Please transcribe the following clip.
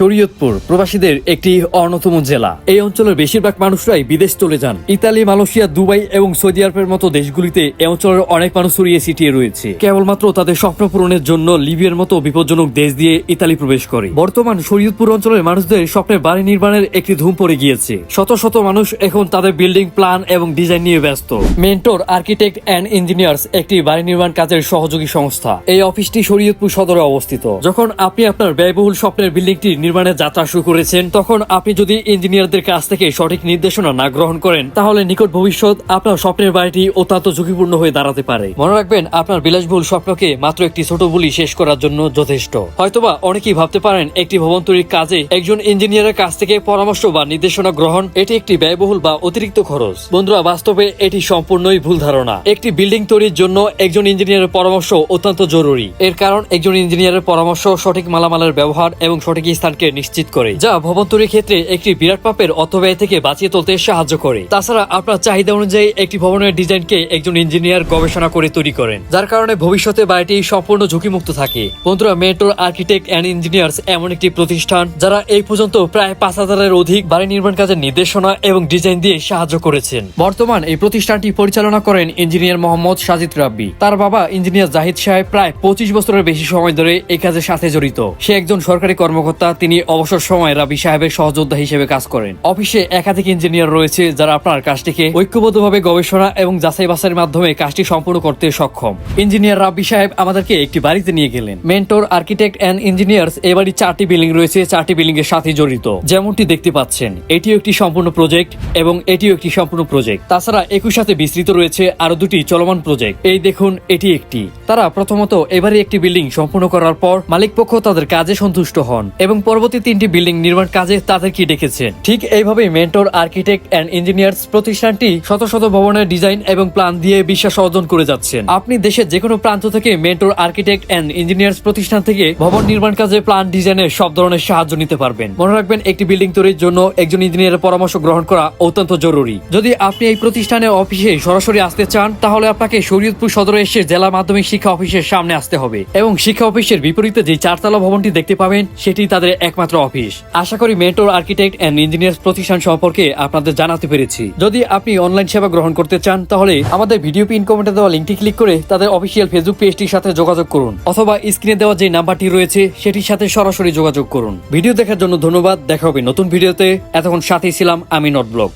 শরীয়তপুর প্রবাসীদের একটি অন্যতম জেলা। এই অঞ্চলের বেশিরভাগ মানুষরাই বিদেশ চলে যান। ইতালি, মালয়েশিয়া, দুবাই এবং সৌদি আরবের মতো দেশগুলিতে এই অঞ্চলের অনেক মানুষ ছড়িয়ে ছিটিয়ে রয়েছে। কেবলমাত্র তাদের স্বপ্ন পূরণের জন্য লিবিয়ার মতো বিপজ্জনক দেশ দিয়ে ইতালি প্রবেশ করে। বর্তমান শরীয়তপুর অঞ্চলের মানুষদের স্বপ্নের বাড়ি নির্মাণের একটি ধুম পড়ে গিয়েছে। শত শত মানুষ এখন তাদের বিল্ডিং, প্ল্যান এবং ডিজাইন নিয়ে ব্যস্ত। মেন্টর, আর্কিটেক্ট অ্যান্ড ইঞ্জিনিয়ার্স একটি বাড়ি নির্মাণ কাজের সহযোগী সংস্থা। এই অফিসটি শরীয়তপুর সদরে অবস্থিত। যখন আপনি আপনার ব্যয়বহুল স্বপ্নের বিল্ডিংটি নির্মাণের যাত্রা শুরু করেছেন, তখন আপনি যদি ইঞ্জিনিয়ারদের কাছ থেকে সঠিক নির্দেশনা না গ্রহণ করেন, তাহলে নিকট ভবিষ্যৎ আপনার স্বপ্নের বাড়িটি অত্যন্ত ঝুঁকিপূর্ণ হয়ে দাঁড়াতে পারে। মনে রাখবেন, আপনার বিলাসবহুল স্বপ্নকে মাত্র একটি ছোট বুলি শেষ করার জন্য যথেষ্ট। হয়তোবা অনেকেই ভাবতে পারেন, একটি ভবন তৈরির কাজে একজন ইঞ্জিনিয়ারের কাছ থেকে পরামর্শ বা নির্দেশনা গ্রহণ, এটি একটি ব্যয়বহুল বা অতিরিক্ত খরচ। বন্ধুরা, বাস্তবে এটি সম্পূর্ণই ভুল ধারণা। একটি বিল্ডিং তৈরির জন্য একজন ইঞ্জিনিয়ারের পরামর্শ অত্যন্ত জরুরি। এর কারণ, একজন ইঞ্জিনিয়ারের পরামর্শ সঠিক মালামালের ব্যবহার এবং সঠিক স্থানকে নিশ্চিত করে, যা ভবন তৈরির ক্ষেত্রে একটি বিরাট পাপের অর্থব্যয় থেকে বাঁচিয়ে তুলতে সাহায্য করে। তাছাড়া আপনার চাহিদা অনুযায়ী একটি ভবনের ডিজাইনকে একজন ইঞ্জিনিয়ার গবেষণা করে তৈরি করেন, যার কারণে ভবিষ্যতে বাড়িটি সম্পূর্ণ ঝুঁকিমুক্ত থাকে। বন্ধুরা মেট্রোর আর্কিটেক্ট অ্যান্ড ইঞ্জিনিয়ার্স এমন একটি প্রতিষ্ঠান, যারা এই পর্যন্ত প্রায় পাঁচ হাজারের অধিক বাড়ি নির্মাণ কাজের নির্দেশনা এবং ডিজাইন দিয়ে সাহায্য করেছেন। বর্তমান এই প্রতিষ্ঠানটি পরিচালনা করেন ইঞ্জিনিয়ার মোহাম্মদ সাজিদ রাব্বি। তার বাবা ইঞ্জিনিয়ার জাহিদ সাহেব প্রায় পঁচিশ বছরের বেশি সময় ধরে এই কাজের সাথে জড়িত। সে একজন সরকারি কর্মকর্তা তিনি অবসর সময় রাবি সাহেবের সহযোদ্ধা হিসেবে কাজ করেন। অফিসে একাধিক ইঞ্জিনিয়ার রয়েছে যারা আপনার কাজটিকে ঐক্যবদ্ধভাবে গবেষণা এবং যাচাই বাছাইয়ের মাধ্যমে কাজটি সম্পূর্ণ করতে সক্ষম। ইঞ্জিনিয়ার রাব্বি সাহেব আমাদেরকে একটি বাড়িতে নিয়ে গেলেন। মেন্টর, আর্কিটেক্ট অ্যান্ড ইঞ্জিনিয়ার্স এই বাড়ির চারটি বিল্ডিং রয়েছে, চারটি বিল্ডিং এর সাথে জড়িত। যেমনটি দেখতে পাচ্ছেন, এটিও একটি সম্পূর্ণ প্রজেক্ট এবং এটিও একটি সম্পূর্ণ প্রজেক্ট। তাছাড়া একই সাথে বিস্তৃত রয়েছে আরও দুটি চলমান প্রজেক্ট। এই দেখুন, এটি একটি। তারা প্রথমত এবারে একটি বিল্ডিং সম্পূর্ণ করার পর মালিক পক্ষ তাদের কাজে সন্তুষ্ট হন এবং পরবর্তী তিনটি বিল্ডিং নির্মাণ কাজে তাদেরকে ডেকেছেন ঠিক এইভাবে মেন্টর, আর্কিটেক্ট অ্যান্ড ইঞ্জিনিয়ার্স প্রতিষ্ঠানটি শত শত ভবনের ডিজাইন এবং প্ল্যান দিয়ে বিশ্বাস অর্জন করে যাচ্ছেন। আপনি দেশের যে কোনো প্রান্ত থেকে মেন্টর, আর্কিটেক্ট অ্যান্ড ইঞ্জিনিয়ার্স প্রতিষ্ঠান থেকে ভবন নির্মাণ কাজে প্ল্যান ডিজাইনের সব ধরনের সাহায্য নিতে পারবেন। মনে রাখবেন, একটি বিল্ডিং তৈরির জন্য একজন ইঞ্জিনিয়ারের পরামর্শ গ্রহণ করা অত্যন্ত জরুরি। যদি আপনি এই প্রতিষ্ঠানের অফিসে সরাসরি আসতে চান, তাহলে আপনাকে শরীয়তপুর সদরে এসে জেলা মাধ্যমিক শিক্ষা অফিসের সামনে আসতে হবে এবং শিক্ষা অফিসের বিপরীতে যে চারতলা ভবনটি দেখতে পাবেন, সেটি তাদের একমাত্র অফিস। আশা করি মেন্টর, আর্কিটেক্ট অ্যান্ড ইঞ্জিনিয়ার্স প্রতিষ্ঠান সম্পর্কে আপনাদের জানাতে পেরেছি। যদি আপনি অনলাইন সেবা গ্রহণ করতে চান, তাহলে আমাদের ভিডিও পিন কমেন্টে দেওয়া লিঙ্কটি ক্লিক করে তাদের অফিসিয়াল ফেসবুক পেজটির সাথে যোগাযোগ করুন, অথবা স্ক্রিনে দেওয়া যে নাম্বারটি রয়েছে, সেটির সাথে সরাসরি যোগাযোগ করুন। ভিডিও দেখার জন্য ধন্যবাদ। দেখা হবে নতুন ভিডিওতে। এতক্ষণ সাথেই ছিলাম আমি নট ব্লগ